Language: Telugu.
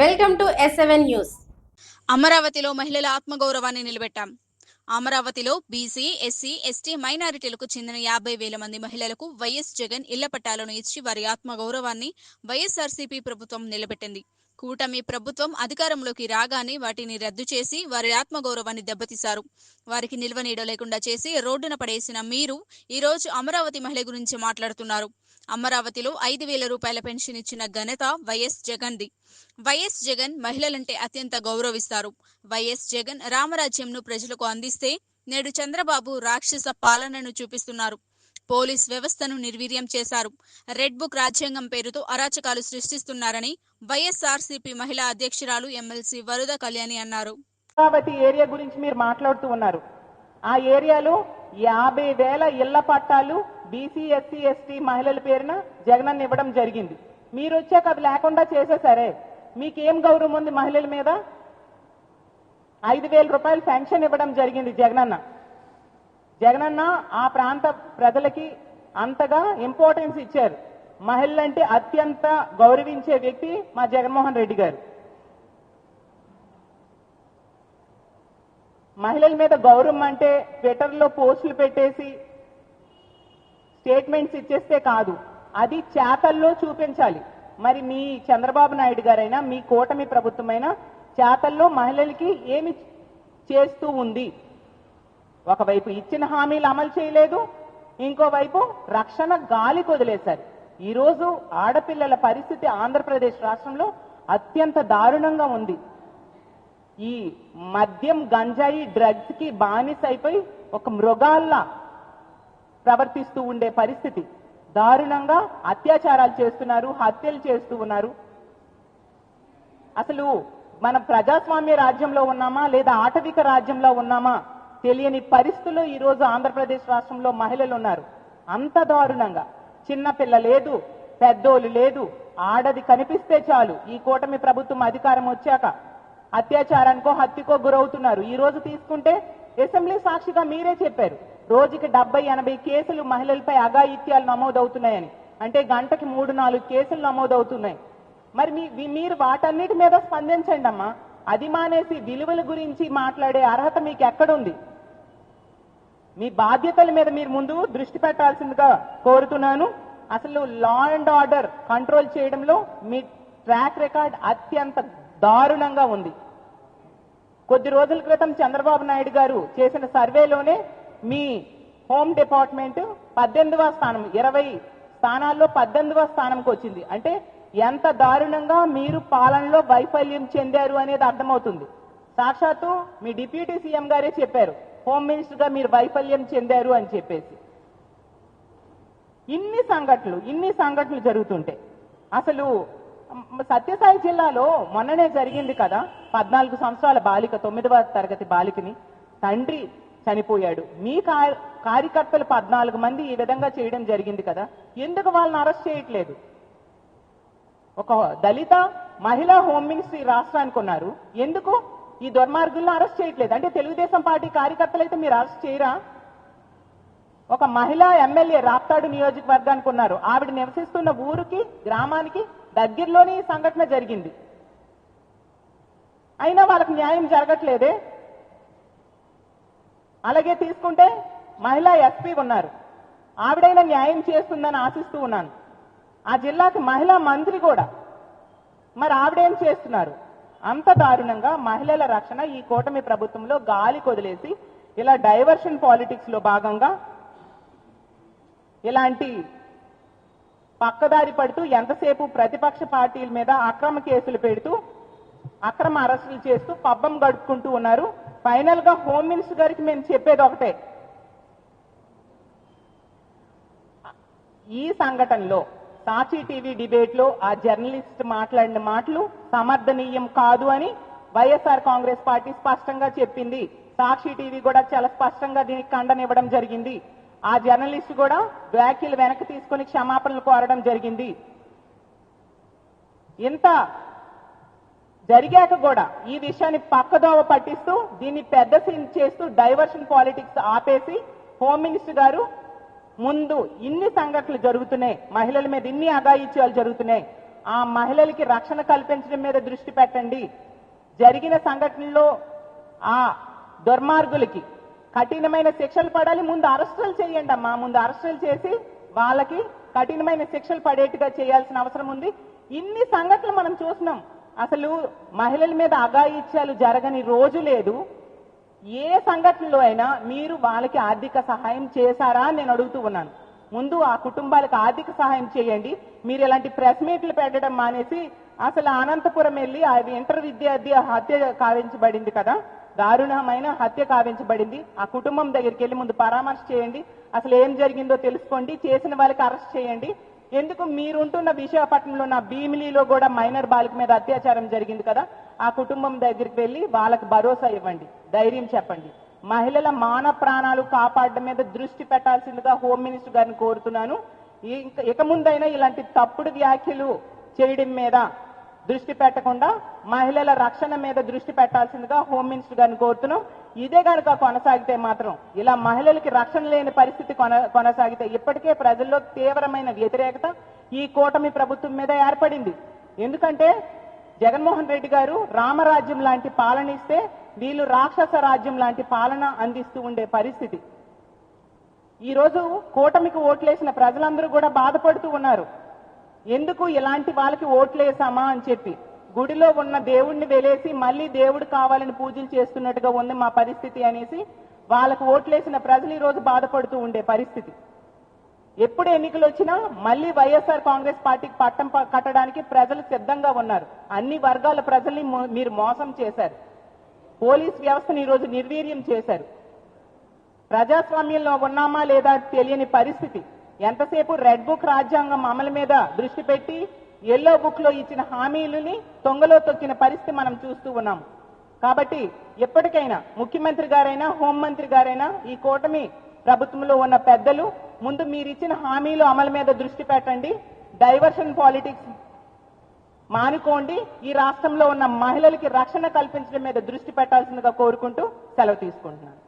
వెల్కమ్ టు ఎస్ఎవెన్ న్యూస్ అమరావతిలో మహిళల ఆత్మగౌరవాన్ని నిలబెట్టాం. అమరావతిలో బీసీ ఎస్సీ ఎస్టీ మైనారిటీలకు చెందిన యాభై వేల మంది మహిళలకు వైఎస్ జగన్ ఇళ్ళ పట్టాలను ఇచ్చి వారి ఆత్మగౌరవాన్ని వైఎస్ఆర్సీపీ ప్రభుత్వం నిలబెట్టింది. కూటమి ప్రభుత్వం అధికారంలోకి రాగానే వాటిని రద్దు చేసి వారి ఆత్మగౌరవాన్ని దెబ్బతీశారు. వారికి నిల్వ నీడ లేకుండా చేసి రోడ్డున పడేసిన మీరు ఈ రోజు అమరావతి మహిళ గురించి మాట్లాడుతున్నారు. అమరావతిలో ఐదు వేల రూపాయల పెన్షన్ ఇచ్చిన ఘనత వైఎస్ జగన్ది. వైఎస్ జగన్ మహిళలంటే అత్యంత గౌరవిస్తారు. వైఎస్ జగన్ రామరాజ్యంను ప్రజలకు అందిస్తే నేడు చంద్రబాబు రాక్షస పాలనను చూపిస్తున్నారు. పోలీస్ వ్యవస్థను నిర్వీర్యం చేశారు. రెడ్ బుక్ రాజ్యాంగం పేరుతో అరాచకాలు సృష్టిస్తున్నారని వైఎస్ఆర్సీపీ మహిళా అధ్యక్షురాలు ఎమ్మెల్సీ వరుద కళ్యాణి అన్నారు. అమరావతి ఏరియా గురించి మీరు మాట్లాడుతూ ఉన్నారు. ఆ ఏరియాలో యాభై వేల ఇళ్ళ పట్టాలు బీసీ ఎస్సీ ఎస్టీ మహిళల పేరున జగనన్న ఇవ్వడం జరిగింది. మీరు వచ్చాక అది లేకుండా చేసేసరే మీకేం గౌరవం ఉంది మహిళల మీద? ఐదు వేల రూపాయలు పెన్షన్ ఇవ్వడం జరిగింది జగనన్న. జగనన్న ఆ ప్రాంత ప్రజలకి అంతగా ఇంపార్టెన్స్ ఇచ్చారు. మహిళలంటే అత్యంత గౌరవించే వ్యక్తి మా జగన్మోహన్ రెడ్డి గారు. మహిళల మీద గౌరవం అంటే ట్విట్టర్లో పోస్టులు పెట్టేసి స్టేట్మెంట్స్ ఇచ్చేస్తే కాదు. అది చేతల్లో చూపించాలి. మరి మీ చంద్రబాబు నాయుడు గారైనా మీ కూటమి ప్రభుత్వమైనా చేతల్లో మహిళలకి ఏమి చేస్తూ ఉంది? ఒకవైపు ఇచ్చిన హామీలు అమలు చేయలేదు ఇంకోవైపు రక్షణ గాలి వదిలేశారు ఈరోజు ఆడపిల్లల పరిస్థితి ఆంధ్రప్రదేశ్ రాష్ట్రంలో అత్యంత దారుణంగా ఉంది. ఈ మద్యం గంజాయి డ్రగ్స్కి బానిస అయిపోయి ఒక మృగాల్లా ప్రవర్తిస్తూ ఉండే పరిస్థితి. దారుణంగా అత్యాచారాలు చేస్తున్నారు హత్యలు చేస్తూ ఉన్నారు. అసలు మన ప్రజాస్వామ్య రాజ్యంలో ఉన్నామా లేదా ఆటవిక రాజ్యంలో ఉన్నామా? తెలియని పరిస్థితుల్లో ఈ రోజు ఆంధ్రప్రదేశ్ రాష్ట్రంలో మహిళలు ఉన్నారు. అంత దారుణంగా. చిన్నపిల్ల లేదు పెద్దోళ్ళు లేదు ఆడది కనిపిస్తే చాలు. ఈ కూటమి ప్రభుత్వం అధికారం వచ్చాక అత్యాచారానికో హత్యకో గురవుతున్నారు. ఈ రోజు తీసుకుంటే అసెంబ్లీ సాక్షిగా మీరే చెప్పారు. రోజుకి డెబ్బై ఎనభై కేసులు మహిళలపై అఘాయిత్యాలు నమోదవుతున్నాయని. అంటే గంటకి మూడు నాలుగు కేసులు నమోదవుతున్నాయి. మరి మీ మీ- మీరు వాటన్నిటి మీద స్పందించండి అమ్మా అది మానేసి విలువల గురించి మాట్లాడే అర్హత మీకు ఎక్కడుంది మీ బాధ్యతల మీద మీరు ముందు దృష్టి పెట్టాల్సిందిగా కోరుతున్నాను. అసలు లా అండ్ ఆర్డర్ కంట్రోల్ చేయడంలో మీ ట్రాక్ రికార్డ్ అత్యంత దారుణంగా ఉంది. కొద్ది రోజుల క్రితం చంద్రబాబు నాయుడు గారు చేసిన సర్వేలోనే మీ హోమ్ డిపార్ట్మెంట్ పద్దెనిమిదవ స్థానం ఇరవై స్థానాల్లో పద్దెనిమిదవ స్థానంకి వచ్చింది. అంటే ఎంత దారుణంగా మీరు పాలనలో వైఫల్యం చెందారు అనేది అర్థమవుతుంది. సాక్షాత్తు మీ డిప్యూటీ సీఎం గారే చెప్పారు. హోమ్ మినిస్టర్గా మీరు వైఫల్యం చెందారు అని చెప్పేసి. ఇన్ని సంఘటనలు ఇన్ని సంఘటనలు జరుగుతుంటే అసలు సత్యసాయి జిల్లాలో మొన్ననే జరిగింది కదా పద్నాలుగు సంవత్సరాల బాలిక తొమ్మిదవ తరగతి బాలికని తండ్రి చనిపోయాడు. మీ కార్యకర్తలు పద్నాలుగు మంది ఈ విధంగా చేయడం జరిగింది కదా ఎందుకు వాళ్ళని అరెస్ట్ చేయట్లేదు? ఒక దళిత మహిళా హోమ్ మినిస్ట్రీ రాష్ట్రానికి ఉన్నారు. ఎందుకు? ఈ దుర్మార్గులను అరెస్ట్ చేయట్లేదు. అంటే తెలుగుదేశం పార్టీ కార్యకర్తలు అయితే మీరు అరెస్ట్ చేయరా? ఒక మహిళా ఎమ్మెల్యే రాప్తాడు నియోజకవర్గానికి ఉన్నారు. ఆవిడ నివసిస్తున్న ఊరికి గ్రామానికి దగ్గరలోనే ఈ సంఘటన జరిగింది. అయినా వాళ్ళకి న్యాయం జరగట్లేదే? అలాగే తీసుకుంటే మహిళా ఎస్పీ ఉన్నారు. ఆవిడైనా న్యాయం చేస్తుందని ఆశిస్తూ ఉన్నాను. ఆ జిల్లాకి మహిళా మంత్రి కూడా. మరి ఆవిడేం చేస్తున్నారు? అంత దారుణంగా మహిళల రక్షణ ఈ కూటమి ప్రభుత్వంలో గాలి కొదిలేసి ఇలా డైవర్షన్ పాలిటిక్స్లో భాగంగా ఇలాంటి పక్కదారి పడుతూ ఎంతసేపు ప్రతిపక్ష పార్టీల మీద అక్రమ కేసులు పెడుతూ అక్రమ అరెస్టులు చేస్తూ పబ్బం గడుపుకుంటూ ఉన్నారు. ఫైనల్గా హోమ్ మినిస్టర్ గారికి మేము చెప్పేది ఒకటే. ఈ సంఘటనలో సాక్షి టీవీ డిబేట్లో ఆ జర్నలిస్ట్ మాట్లాడిన మాటలు సమర్థనీయం కాదు అని వైఎస్ఆర్ కాంగ్రెస్ పార్టీ స్పష్టంగా చెప్పింది. సాక్షి టీవీ కూడా చాలా స్పష్టంగా దీనికి ఖండనివ్వడం జరిగింది. ఆ జర్నలిస్ట్ కూడా వ్యాఖ్యలు వెనక్కి తీసుకుని క్షమాపణలు కోరడం జరిగింది. ఇంత జరిగాక కూడా ఈ విషయాన్ని పక్కదోవ పట్టిస్తూ దీన్ని పెద్ద సీన్ చేస్తూ డైవర్షన్ పాలిటిక్స్ ఆపేసి హోమ్ మినిస్టర్ గారు ముందు ఇన్ని సంఘటనలు జరుగుతున్నాయి. మహిళల మీద ఇన్ని అఘాయిత్యాలు జరుగుతున్నాయి. ఆ మహిళలకి రక్షణ కల్పించడం మీద దృష్టి పెట్టండి. జరిగిన సంఘటనలో ఆ దుర్మార్గులకి కఠినమైన శిక్షలు పడాలి. ముందు అరెస్టులు చేయండి అమ్మా. ముందు అరెస్టులు చేసి వాళ్ళకి కఠినమైన శిక్షలు పడేట్టుగా చేయాల్సిన అవసరం ఉంది. ఇన్ని సంఘటనలు మనం చూసినాం అసలు మహిళల మీద అఘాయిత్యాలు జరగని రోజు లేదు. ఏ సంఘటనలో అయినా మీరు వాళ్ళకి ఆర్థిక సహాయం చేశారా అని నేను అడుగుతూ ఉన్నాను. ముందు ఆ కుటుంబాలకు ఆర్థిక సహాయం చేయండి. మీరు ఇలాంటి ప్రెస్ మీట్లు పెట్టడం మానేసి అసలు అనంతపురం వెళ్ళి అది ఇంటర్ విద్యార్థి హత్య కావించబడింది కదా. దారుణమైన హత్య కావించబడింది. ఆ కుటుంబం దగ్గరికి వెళ్ళి ముందు పరామర్శ చేయండి. అసలు ఏం జరిగిందో తెలుసుకోండి. చేసిన వాళ్ళకి అరెస్ట్ చేయండి. ఎందుకు మీరుంటున్న విశాఖపట్నంలో ఉన్న భీమిలీలో కూడా మైనర్ బాలిక మీద అత్యాచారం జరిగింది కదా. ఆ కుటుంబం దగ్గరికి వెళ్ళి వాళ్ళకి భరోసా ఇవ్వండి ధైర్యం చెప్పండి. మహిళల మాన ప్రాణాలు కాపాడడం మీద దృష్టి పెట్టాల్సిందిగా హోమ్ మినిస్టర్ గారిని కోరుతున్నాను. ఇక ముందైనా ఇలాంటి తప్పుడు వ్యాఖ్యలు చేయడం మీద దృష్టి పెట్టకుండా మహిళల రక్షణ మీద దృష్టి పెట్టాల్సిందిగా హోమ్ మినిస్టర్ గారిని కోరుతున్నాం. ఇదే కనుక కొనసాగితే మాత్రం ఇలా మహిళలకి రక్షణ లేని పరిస్థితి కొన- కొనసాగితే ఇప్పటికే ప్రజల్లో తీవ్రమైన వ్యతిరేకత ఈ కూటమి ప్రభుత్వం మీద ఏర్పడింది. ఎందుకంటే జగన్మోహన్ రెడ్డి గారు రామరాజ్యం లాంటి పాలన ఇస్తే వీళ్ళు రాక్షస రాజ్యం లాంటి పాలన అందిస్తూ ఉండే పరిస్థితి. ఈ రోజు కూటమికి ఓట్లేసిన ప్రజలందరూ కూడా బాధపడుతూ ఉన్నారు. ఎందుకు ఇలాంటి వాళ్ళకి ఓట్లేసామా అని చెప్పి. గుడిలో ఉన్న దేవుణ్ణి వెలేసి మళ్ళీ దేవుడు కావాలని పూజలు చేస్తున్నట్టుగా ఉంది మా పరిస్థితి అనేసి వాళ్ళకు ఓట్లేసిన ప్రజలు ఈరోజు బాధపడుతూ ఉండే పరిస్థితి. ఎప్పుడు ఎన్నికలు వచ్చినా మళ్ళీ వైఎస్ఆర్ కాంగ్రెస్ పార్టీకి పట్టం కట్టడానికి ప్రజలు సిద్ధంగా ఉన్నారు. అన్ని వర్గాల ప్రజల్ని మీరు మోసం చేశారు. పోలీస్ వ్యవస్థను ఈరోజు నిర్వీర్యం చేశారు. ప్రజాస్వామ్యంలో ఉన్నామా లేదా తెలియని పరిస్థితి. ఎంతసేపు రెడ్ బుక్ రాజ్యాంగం అమలు మీద దృష్టి పెట్టి ఎల్లో బుక్లో ఇచ్చిన హామీలని తొంగలో తొక్కిన పరిస్థితి మనం చూస్తూ ఉన్నాం. కాబట్టి ఎప్పటికైనా ముఖ్యమంత్రి గారైనా హోంమంత్రి గారైనా ఈ కూటమి ప్రభుత్వంలో ఉన్న పెద్దలు ముందు మీరు ఇచ్చిన హామీలు అమలు మీద దృష్టి పెట్టండి. డైవర్షన్ పాలిటిక్స్ మానుకోండి. ఈ రాష్ట్రంలో ఉన్న మహిళలకి రక్షణ కల్పించడం మీద దృష్టి పెట్టాల్సిందిగా కోరుకుంటూ సెలవు తీసుకుంటున్నాను.